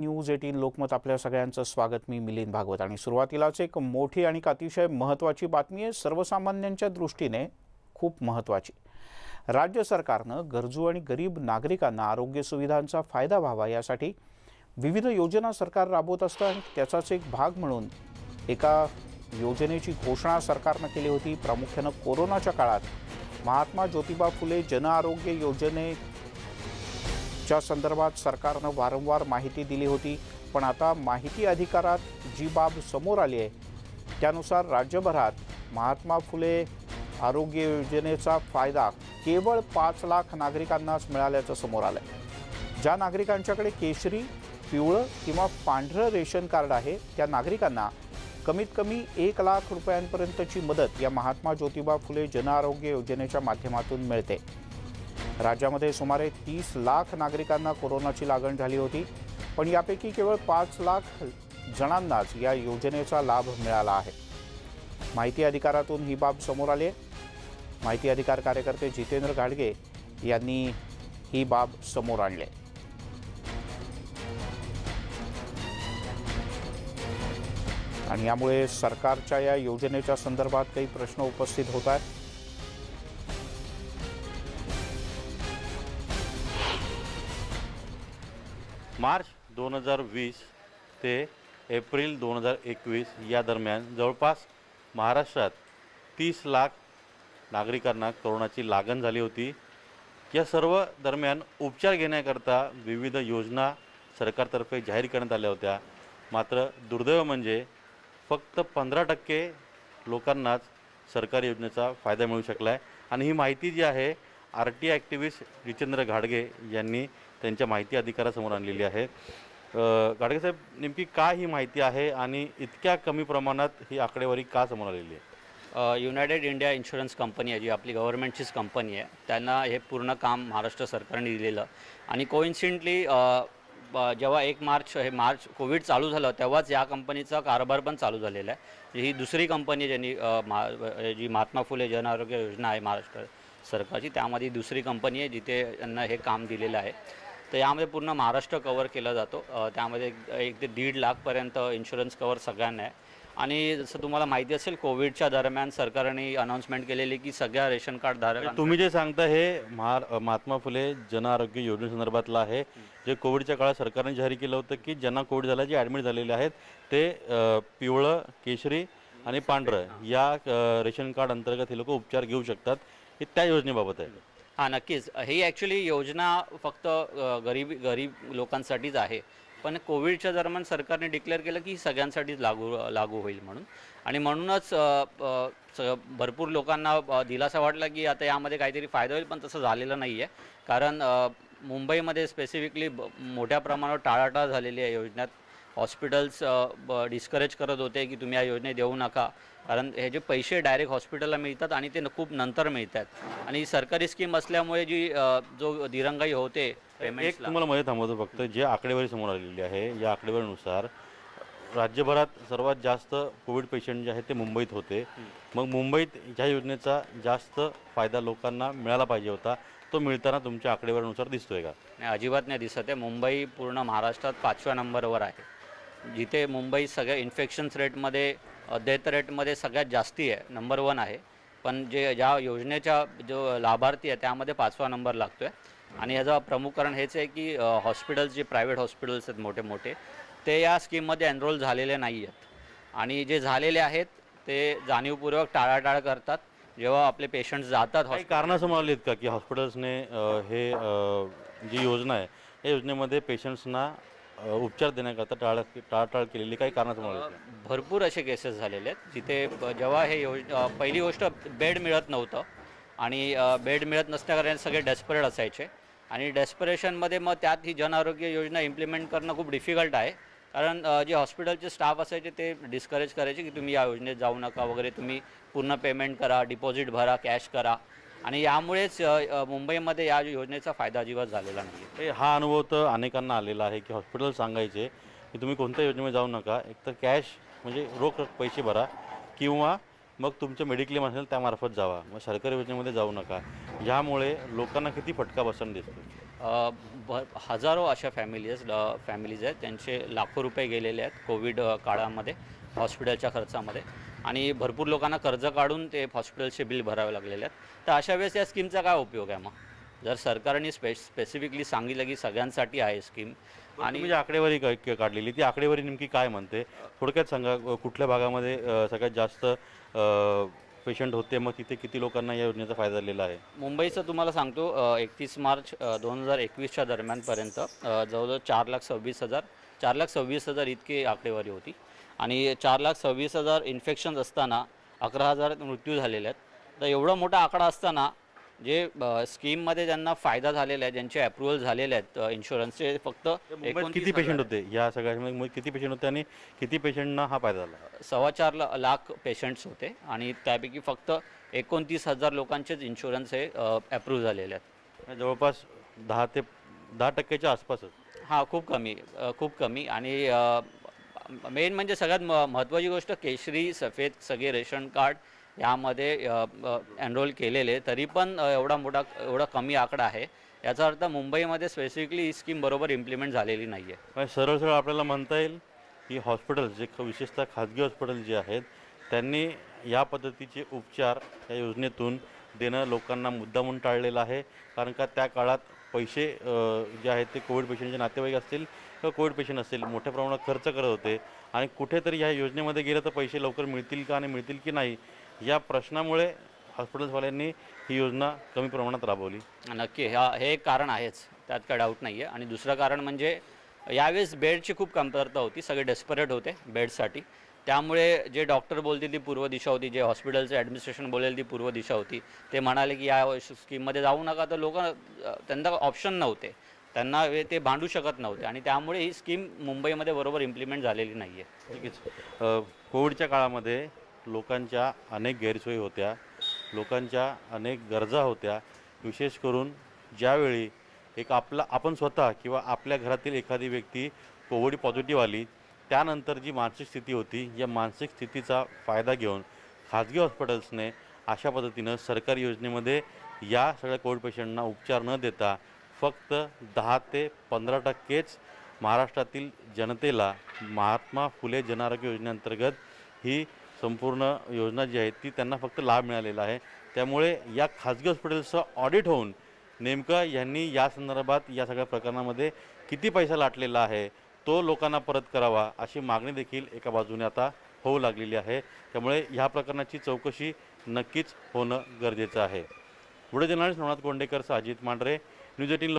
News eighteen Lokmat आपल्या सगळ्यांचं स्वागत. मी मिलिंद भागवत आणि सुरुवातीलाच एक मोठी आणि अतिशय महत्त्वाची बातमी आहे. सर्वसामान्यांच्या दृष्टीने खूप महत्त्वाची. राज्य सरकारनं गरजू आणि गरीब नागरिकांना आरोग्य सुविधांचा फायदा व्हावा यासाठी विविध योजना सरकार राबवत असतं आणि त्याचाच एक भाग म्हणून एका योजनेची घोषणा सरकारनं केली होती. प्रामुख्यानं कोरोनाच्या काळात महात्मा ज्योतिबा फुले जनआरोग्य योजने ज्या संदर्भात सरकारनं वारंवार माहिती दिली होती पण आता माहिती अधिकारात जी बाब समोर आली आहे त्यानुसार राज्यभरात महात्मा फुले आरोग्य योजनेचा फायदा केवळ पाच लाख नागरिकांनाच मिळाल्याचं समोर आलं आहे ज्या नागरिकांच्याकडे केशरी पिवळं किंवा पांढरं रेशन कार्ड आहे त्या नागरिकांना कमीत कमी एक लाख रुपयांपर्यंतची मदत या महात्मा ज्योतिबा फुले जनआरोग्य योजनेच्या माध्यमातून मिळते. राज्यामध्ये सुमारे तीस लाख नागरिकांना कोरोनाची लागण झाली होती पण यापैकी केवळ पाच लाख जणांनाच या योजनेचा लाभ मिळाला आहे. माहिती अधिकारातून ही बाब समोर आली आहे. माहिती अधिकार कार्यकर्ते जितेंद्र घाडगे यांनी ही बाब समोर आणली आहे. आणि यामुळे सरकारच्या या योजनेच्या संदर्भात काही प्रश्न उपस्थित होत आहेत. मार्च दोन हजार वीस ते एप्रिल दोन हजार एकवीस या दरम्यान जवळपास महाराष्ट्रात तीस लाख नागरिकांना कोरोनाची लागण झाली होती. या सर्व दरम्यान उपचार घेण्याकरता विविध योजना सरकारतर्फे जाहीर करण्यात आल्या होत्या. मात्र दुर्दैव म्हणजे फक्त पंधरा टक्के लोकांनाच सरकारी योजनेचा फायदा मिळू शकला आहे आणि ही माहिती जी आहे आर टी ॲक्टिव्हिस्ट जितेंद्र घाडगे यांनी त्यांच्या माहिती अधिकारासमोर आणलेली आहे. गाडगेसाहेब साहेब नेमकी काय ही माहिती आहे आणि इतक्या कमी प्रमाणात ही आकडेवारी का समोर आलेली आहे? युनायटेड इंडिया इन्शुरन्स कंपनी आहे जी आपली गव्हर्नमेंटचीच कंपनी आहे त्यांना हे पूर्ण काम महाराष्ट्र सरकारने दिलेलं. आणि कोइन्सिडेंटली जेव्हा एक मार्च हे मार्च कोविड चालू झालं तेव्हाच या कंपनीचा कारभार पण चालू झालेला आहे. ही दुसरी कंपनी ज्यांनी मा जी महात्मा फुले जन आरोग्य योजना आहे महाराष्ट्र सरकारची त्यामध्ये दुसरी कंपनी आहे जिथे त्यांना हे काम दिलेलं आहे. तर यामध्ये पूर्ण महाराष्ट्र कवर केला जातो. त्यामध्ये एक- एक ते दीड लाखपर्यंत इन्शुरन्स कवर सगळ्यांना आहे. आणि जसं तुम्हाला माहिती असेल कोविडच्या दरम्यान सरकारने अनाऊन्समेंट केलेली की सगळ्या रेशन कार्ड धारक म्हणजे तुम्ही जे सांगता हे महा महात्मा फुले जन आरोग्य योजनेसंदर्भातलं आहे. जे कोविडच्या काळात सरकारने जाहीर केलं होतं की ज्यांना कोविड झाला जे ॲडमिट झालेले आहेत ते पिवळं केशरी आणि पांढरं या रेशन कार्ड अंतर्गत हे लोक उपचार घेऊ शकतात. हे त्या योजनेबाबत आहे. हां नक्कीच. ही ॲक्च्युली योजना फक्त गरीब गरीब लोकांसाठीच आहे. पण कोविडच्या दरम्यान सरकारने डिक्लेअर केलं की सगळ्यांसाठीच लागू लागू होईल म्हणून. आणि म्हणूनच भरपूर लोकांना दिलासा वाटला की आता यामध्ये काहीतरी फायदा होईल पण तसं झालेलं नाही आहे कारण मुंबईमध्ये स्पेसिफिकली मोठ्या प्रमाणावर टाळाटाळ झालेली आहे योजनेत. हॉस्पिटल्स डिस्करेज करत होते की तुम्ही या योजनेत देऊ नका. कारण हे जे पैसे डायरेक्ट हॉस्पिटलला मिळतात आणि ते खूप नंतर मिळतात. आणि सरकारी स्कीम असल्यामुळे जी जो दिरंगाई होते एक तुम्हाला मध्ये थांबवतो फक्त जे आकडेवारी समोर आलेली आहे या आकडेवारीनुसार राज्यभरात सर्वात जास्त कोविड पेशंट जे आहेत ते मुंबईत होते. मग मुंबईत ह्या योजनेचा जास्त फायदा लोकांना मिळाला पाहिजे होता. तो मिळताना तुमच्या आकडेवारीनुसार दिसतोय का? नाही अजिबात नाही दिसत आहे. मुंबई पूर्ण महाराष्ट्रात पाचव्या नंबरवर आहे. जिथे मुंबई सगळ्या इन्फेक्शन्स रेटमध्ये डेथ रेटमध्ये सगळ्यात जास्ती आहे नंबर वन आहे. पण जे ज्या योजनेच्या जो लाभार्थी आहे त्यामध्ये पाचवा नंबर लागतो आहे आणि याचं प्रमुख कारण हेच आहे की हॉस्पिटल्स जे प्रायव्हेट हॉस्पिटल्स आहेत मोठे मोठे ते या स्कीममध्ये एनरोल झालेले नाही आहेत आणि जे झालेले आहेत ते जाणीवपूर्वक टाळाटाळ करतात. जेव्हा आपले पेशंट्स जातात काही कारणं आहेत का? की हॉस्पिटल्सने हे जी योजना आहे या योजनेमध्ये पेशंट्सना अ, उपचार देण्याकरता टाळ टाळाटाळ केलेली काही कारणं का? भरपूर असे केसेस झालेले आहेत जिथे ब- जेव्हा हे योज अ, पहिली गोष्ट बेड मिळत नव्हतं आणि अ, बेड मिळत नसल्याकारणे सगळे डेस्परेट असायचे. आणि डेस्परेशनमध्ये मग त्यात ही जन आरोग्य योजना इम्प्लिमेंट करणं खूप डिफिकल्ट आहे. कारण अ, जे हॉस्पिटलचे स्टाफ असायचे ते डिस्करेज करायचे की तुम्ही या योजनेत जाऊ नका वगैरे तुम्ही पूर्ण पेमेंट करा डिपॉझिट भरा कॅश करा. आणि यामुळेच मुंबईमध्ये या योजनेचा फायदा अजिबात झालेला नाही हे अनुभव तर अनेकांना आलेला आहे की हॉस्पिटल सांगायचे की तुम्ही कोणत्या योजनेमध्ये जाऊ नका एकतर कॅश म्हणजे रोख पैसे भरा किंवा मग तुमचं मेडिक्लेम असेल त्यामार्फत जावा. मग सरकारी योजनेमध्ये जाऊ नका. ह्यामुळे लोकांना किती फटका बसणं दिसतो भ हजारो अशा फॅमिलीज फॅमिलीज आहेत त्यांचे लाखो रुपये गेलेले आहेत कोविड काळामध्ये हॉस्पिटलच्या खर्चामध्ये. आणि भरपूर लोकांना कर्ज काढून ते हॉस्पिटलचे बिल भरावे लागलेले आहेत. तर अशा वेळेस या स्कीमचा काय उपयोग आहे मग? जर सरकारने स्पे स्पेसिफिकली सांगितलं की सगळ्यांसाठी आहे स्कीम आणि जी आकडेवारी काढलेली ती आकडेवारी नेमकी काय म्हणते? थोडक्यात सांगा कुठल्या भागामध्ये सगळ्यात जास्त पेशंट होते मग तिथे किती लोकांना या योजनेचा फायदा झालेला आहे? मुंबईचं तुम्हाला सांगतो एकतीस मार्च दोन हजार एकवीसच्या दरम्यानपर्यंत जवळजवळ चार लाख सव्वीस हजार चार लाख सव्वीस हजार इतकी आकडेवारी होती. आणि चार लाख सव्वीस हजार इन्फेक्शन्स असताना अकरा हजार मृत्यू झालेले आहेत. तर एवढा मोठा आकडा असताना जे स्कीममध्ये ज्यांना फायदा झालेला आहे ज्यांचे अप्रुव्हल झालेले आहेत इन्शुरन्सचे फक्त 29 किती पेशंट होते? या सगळ्या मग किती पेशंट होते आणि किती पेशंटना हा फायदा झाला? सव्वा चार लाख पेशंट्स होते आणि त्यापैकी फक्त एकोणतीस हजार लोकांचेच इन्शुरन्स हे अप्रूव्ह झालेले आहेत. म्हणजे जवळपास दहा ते दहा टक्क्याच्या आसपासच? हां खूप कमी खूप कमी आणि मेन म्हणजे सगळ्यात म महत्त्वाची गोष्ट केशरी सफेद सगळे रेशन कार्ड यामध्ये एनरोल केलेले. तरी पण एवढा मोठा एवढा कमी आकडा आहे. याचा अर्थ मुंबईमध्ये स्पेसिफिकली ही स्कीम बरोबर इम्प्लिमेंट झालेली नाही आहे सरळ सरळ आपल्याला म्हणता येईल की हॉस्पिटल्स जे विशेषतः खाजगी हॉस्पिटल जे आहेत त्यांनी या पद्धतीचे उपचार या योजनेतून देणं लोकांना मुद्दा म्हणून टाळलेलं आहे. कारण का त्या काळात पैसे जे आहेत ते कोविड पेशंटचे नातेवाईक असतील किंवा कोविड पेशंट असतील मोठ्या प्रमाणात खर्च करत होते. आणि कुठेतरी ह्या योजनेमध्ये गेलं तर पैसे लवकर मिळतील का आणि मिळतील की नाही या प्रश्नामुळे हॉस्पिटल्सवाल्यांनी ही योजना कमी प्रमाणात राबवली. नक्की ह्या हे एक कारण आहेच. त्यात काय डाऊट नाही आहे आणि दुसरं कारण म्हणजे यावेळेस बेडची खूप कमतरता होती. सगळे डेस्परेट होते बेडसाठी. त्यामुळे जे डॉक्टर बोलतील ती पूर्व दिशा होती जे हॉस्पिटलचं ॲडमिनिस्ट्रेशन बोलेल ती पूर्व दिशा होती. ते म्हणाले की या स्कीममध्ये जाऊ नका तर लोक त्यांना ऑप्शन नव्हते. त्यांना हे ते भांडू शकत नव्हते आणि त्यामुळे ही स्कीम मुंबईमध्ये बरोबर इम्प्लिमेंट झालेली नाही आहे. ठीकच कोविडच्या काळामध्ये लोकांच्या अनेक गैरसोयी होत्या लोकांच्या अनेक गरजा होत्या. विशेष करून ज्यावेळी एक आपला आपण स्वतः किंवा आपल्या घरातील एखादी व्यक्ती कोविड पॉझिटिव्ह आली त्यानंतर जी मानसिक स्थिती होती या मानसिक स्थितीचा फायदा घेऊन खाजगी हॉस्पिटल्सने अशा पद्धतीनं सरकारी योजनेमध्ये या सगळ्या कोविड पेशंटना उपचार न देता फक्त दहा ते पंधरा टक्केच महाराष्ट्रातील जनतेला महात्मा फुले जनआरोग्य योजनेअंतर्गत ही संपूर्ण योजना जी आहे ती त्यांना फक्त लाभ मिळालेला आहे. त्यामुळे या खाजगी हॉस्पिटल्सचं ऑडिट होऊन नेमकं यांनी या संदर्भात या सगळ्या प्रकरणामध्ये किती पैसा लाटलेला आहे तो लोकांना परत करावा अशी मागणी देखील एका बाजूने आता होऊ लागलेली आहे. त्यामुळे ह्या प्रकरणाची चौकशी नक्कीच होणं गरजेचं आहे. पुढे journalist Navnath Kondekar Sajit Mandhare news eighteen